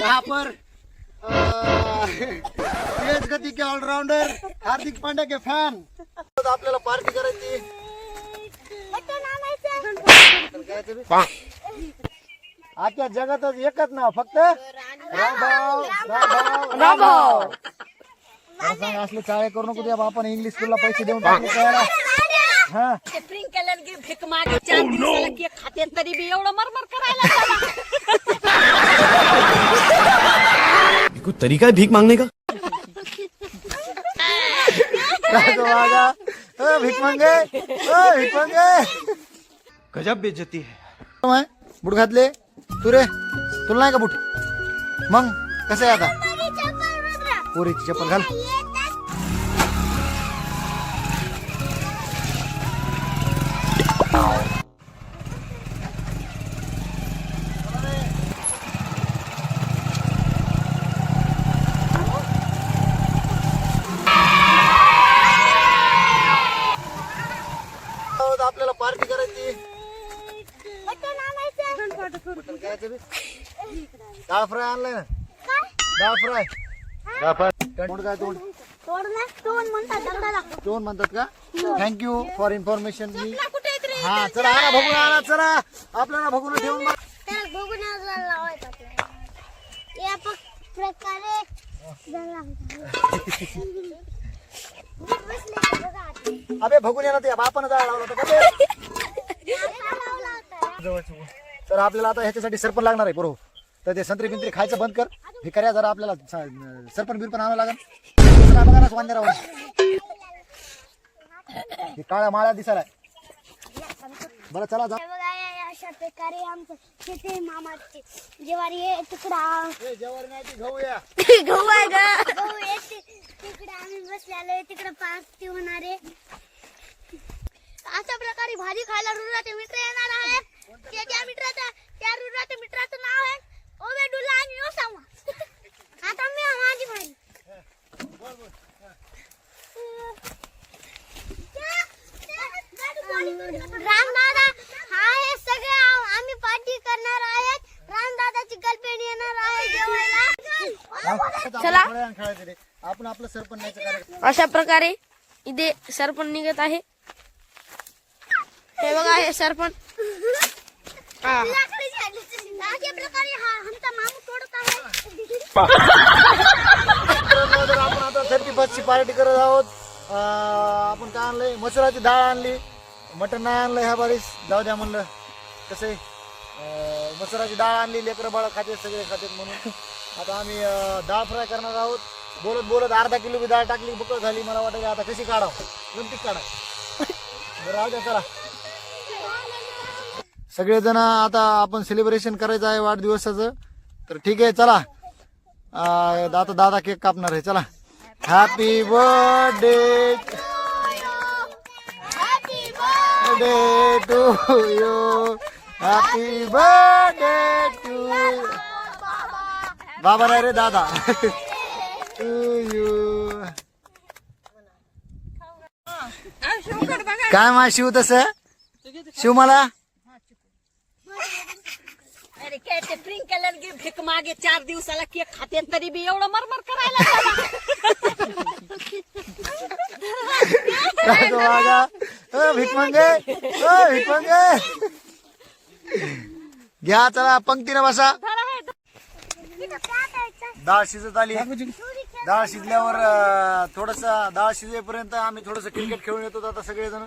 यहाँ पर तेज गती के ऑलराउंडर हार्दिक पांड्या के फॅन आपल्याला पार्टी करायची? आजच्या जगातच एकच नाव फक्त. रामभाव मला सांग, असले चाळे करू नको आपण इंग्लिश स्कूलला पैसे देऊन टाकले. हा। ते प्रिंकलर गे भीक मागे चार दिवसाला केक खाते तरी बी एवढं मरमर करायला लागला. कोई तरीका है भीख मांगने का? तो ओ भीक मांगे। ओ भीक मांगे। गजब बेइज्जती है? बूट घातले तू रे तुला नाही का बूट? मग कसं आहे आता? पोरीची चप्पल घाल। फ्राय आणलाय ना फ्राय डाळ फ्राय तोंड काय तोंड तोंड म्हणतात का थँक्यू फॉर इन्फॉर्मेशन मी कुठे आहेत रे? हा चला आणा बघून आणा चला आपल्याला बघून ठेवून बघ. त्याला बघून लावायचं आपल्याला. या प- प्रकारे झाला. बसले का बघा आता. अबे बघून येणार ते बापानं जायला लावला होता का ते? याला लावला होता. जवळचं ऊन. तर आपल्याला आता ह्याच्यासाठी सरपण लागणार आहे बरोबर तर ते संत्री बिंत्री खायचं बंद कर. भिकाऱ्या जरा आपल्याला स- सरपण बिरपण आणावं लागेल. दुसरा बघा ना हे काळ्या माळ्या दिसायला. बरं चला जा. हे बघा या- या अशा प्रकारे आमचं शेती मामाचे. ज्वारी आहे तुकडा ए, जेवारी नाही ती गहू या. गहू आहे ग. गहू आहे ति- तिकडे आम्ही बसलेलो आहे तिकडे पार्टी होणार आहे. अशा प्रकारे भाजी खायला रुराचे मित्र येणार आहे ते त्या मित्राचं त्या रुराच्या मित्राचं नाव आहे ओबे डुला आणि ओसामा आता मी माझी भाजी रामदादा हा हे सगळे आम- आम्ही पार्टी करणार आहेत. रामदादाची गर्लफ्रेंड येणार आहे जेवायला. चला. आपण आपलं कार्यक्रम अशा प्रकारे इथे सरपण निघत आहे. हे बघा हे सरपण हा. अशा प्रकारे हा आमचा मामू तोडत आहे. मित्रांनो, तर आपण आता थर्टी फर्स्टची पार्टी करत आहोत आपण काय आणलंय? मसुराची डाळ आणली. मटण नाही आणलं ह्या बारीस. जाऊ द्या म्हणलं. कसं आहे? मसुराची डाळ आणली लेकरं बाळ खाते सगळे खाते म्हणून. आता आम्ही अं, डाळ फ्राय करणार आहोत. बोलत बोलत अर्धा किलो बी डाळ टाकली बुकळ झाली. मला वाटतं की आता कशी काढावं? गमतीत काढा. बरं राहू द्या चला. सगळेजण आता आपण सेलिब्रेशन करायचं आहे वाढदिवसाचं. तर ठीक आहे चला. अं, आता दादा केक कापणार आहे. चला. Happy birthday birthday to you happy birthday to बाबा नाही रे दादा। टू यू काय मा शिव तस? शिव मला? अरे काय ते गे भीक मागे चार दिवसाला केक खाते तरी बी एवढं मरमर करायला लागला. काय तो वागा. ओ भीक मांगे ओ भीक मांगे घ्या चला पंक्तीने बसा. डाळ शिजत आली. डाळ शिजल्यावर थोडस डाळ शिजेपर्यंत आम्ही थोडस क्रिकेट खेळून येतो आता सगळेजण.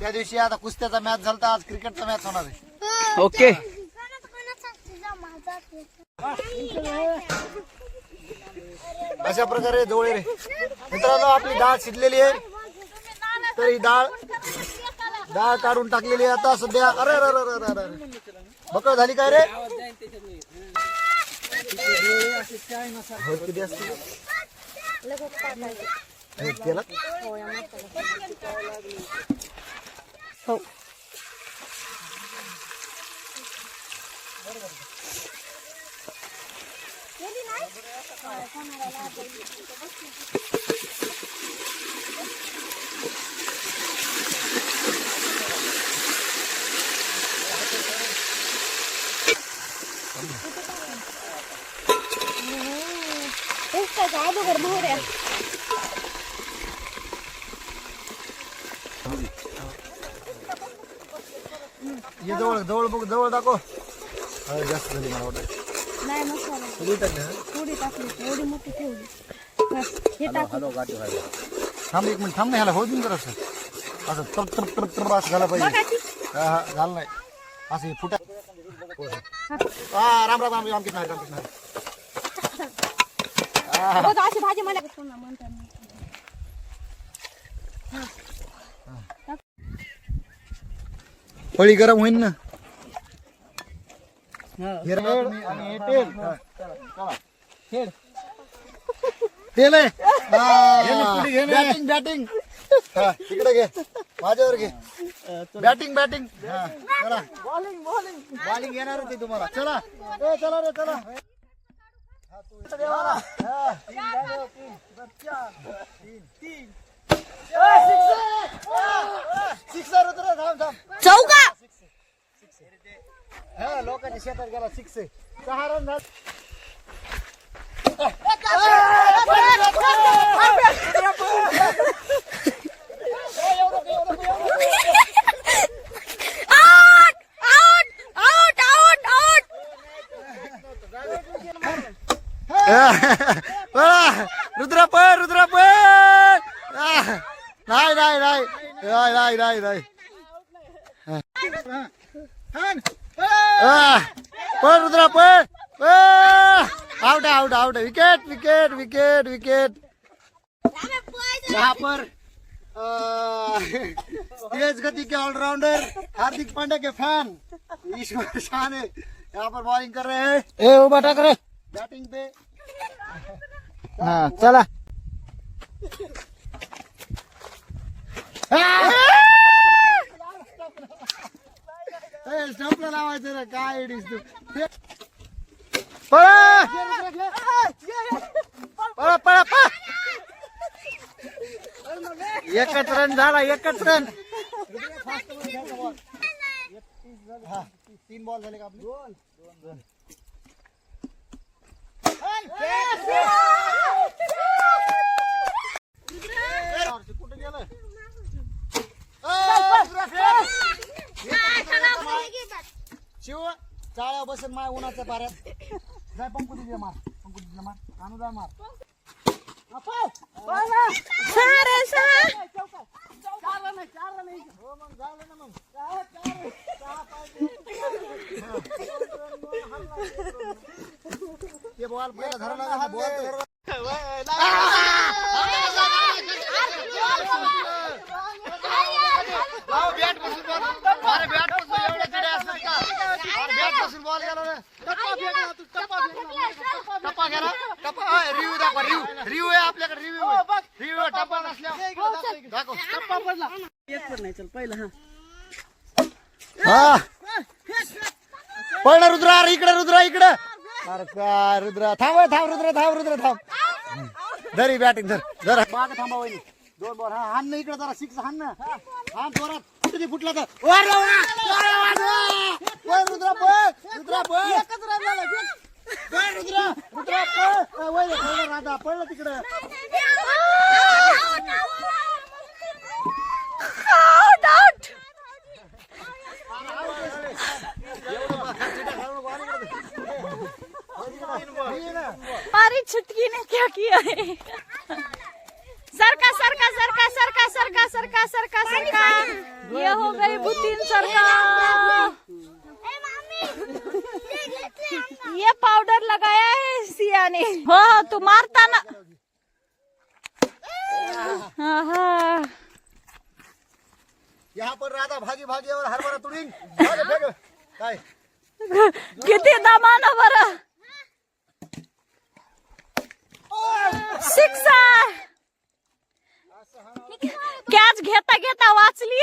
त्या दिवशी आता कुस्त्याचा मॅच झालता आज क्रिकेटचा मॅच होणार आहे. ओके. अशा प्रकारे जवळ रे. मित्रांनो आपली डाळ शिजलेली आहे. तरी डाळ डाळ काढून टाकलेली आता सध्या अरे अरे बकळ झाली काय रे Thank you. अगोदर मोहऱ्या ये जवळ जवळ बघ जवळ दाखव. जास्त झाली मला वाटत. नाही मसाला सगळी टाकली? थोडी टाकली एवढी मोठी ठेवली. हे टाक. थांब एक मिनिट थांब नाही ह्याला होऊ दे ना जरासं. असं तर तर तर तर असं झालं पाहिजे. हा हा झालं नाही. असं हे फुटा हा. राम राम राम राम कितना राम. बघ, अशी भाजी मला पुन्हा म्हणतात पळी गरम होईल ना हे. तुम्ही हे तेल हा, बॅटिंग बॅटिंग. हा तिकडे घे. माझ्यावर घे. Batting batting. हा चला. Bowling bowling. बॉलिंग येणार होती तुम्हाला. चला. ए चला रे चला. चौका! हा लोकांच्या शेतात गेला सिक्स सहा रन झाले. Out out out out out पळा, रुद्रा पळ रुद्रा नाही नाही नाही. नाही नाही नाही पळ रुद्रा पळ. Out out out wicket wicket wicket wicket यहाँ पर तेज गति के ऑलराउंडर हार्दिक पांड्या के फैन ईश्वर शाह ने यहाँ पर बॉलिंग कर रहे हैं. ए उभा टाक रे बैटिंग पे. हाँ चला. स्टंपला लावायचं रे काय इडीस तू? पळा! पळा पळा पळा. एकच रन झाला एकच रन तीन बॉल झाले का आपले? दोन. दोन कुठे गेलं शिव चाळ्या बसन माय उन्हाच्या पाऱ्यात? जाय पंकू दिदी मार. पंकू दिदीला मार. आणू जा मार हा, ना. सारे सहा हो मग झालं ना मग सहा, चार, सहा पाहिजे. ते बॉल पहिला धरायला लागला, बॉल तर धरायला- अहो, बॅटपासून बॉल अरे बॅटपासून एवढ्या चिड्या असतात का अरे बॉल गेला रे. टप्पा फेकला तू टप्पा फेकला. टप्पा गेला. टप्पा. रिव्यू दाखवा रिव्यू. रिव्यू आहे आपल्याकडे रिव्यू रिव्यू टप्पा नसल्या दाखव टप्पा पडला. हा. पळ ना रुद्रा अरे इकडे रुद्रा इकडे. अरे काय रुद्रा. थांब थांब रुद्रा थांब रुद्रा थांब. धरी बॅटिंग धर धर. माग थांबा दोन बॉल हा हान ना इकडे जरा सिक्स हान ना. हान जोरात. कुठे फुटला का वर रुद्रा पळ रुद्रा पळ एकच रुद्रा पळ छुटकी ने क्या किया है? ये पाउडर लगाया है सिया ने। हो हो तू मारता ना। यहाँ पर राधा भागी भागी और हरभरा तुडीन. काय? किती दमानं बरं। सिक्सर कॅच घेता घेता वाचली.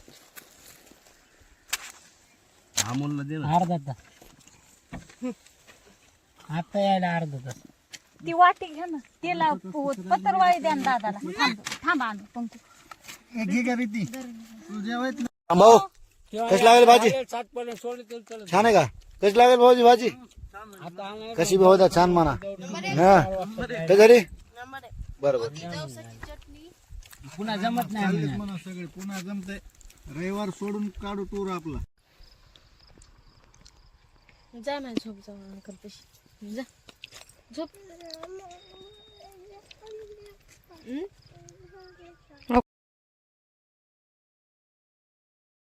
अमोलला दे अर्धा तास. आता यायला अर्धा तास. ती वाटी घ्या ना. तिला पत्रवाळी द्या ना दादाला. थांब थांबा आणू भाऊ कशी लागेल भाजी? छान आहे का? कशी लागेल भाऊजी भाजी? कशी बी होता छान म्हणा. हा. ते घरी? बरोबर. पुन्हा जमत नाही आम्हाला. म्हणा सगळे. पुन्हा जमते रविवार सोडून काढू टूर आपला. जा माझ्या झोप जाऊ करतेशी. जा. झोप. हं?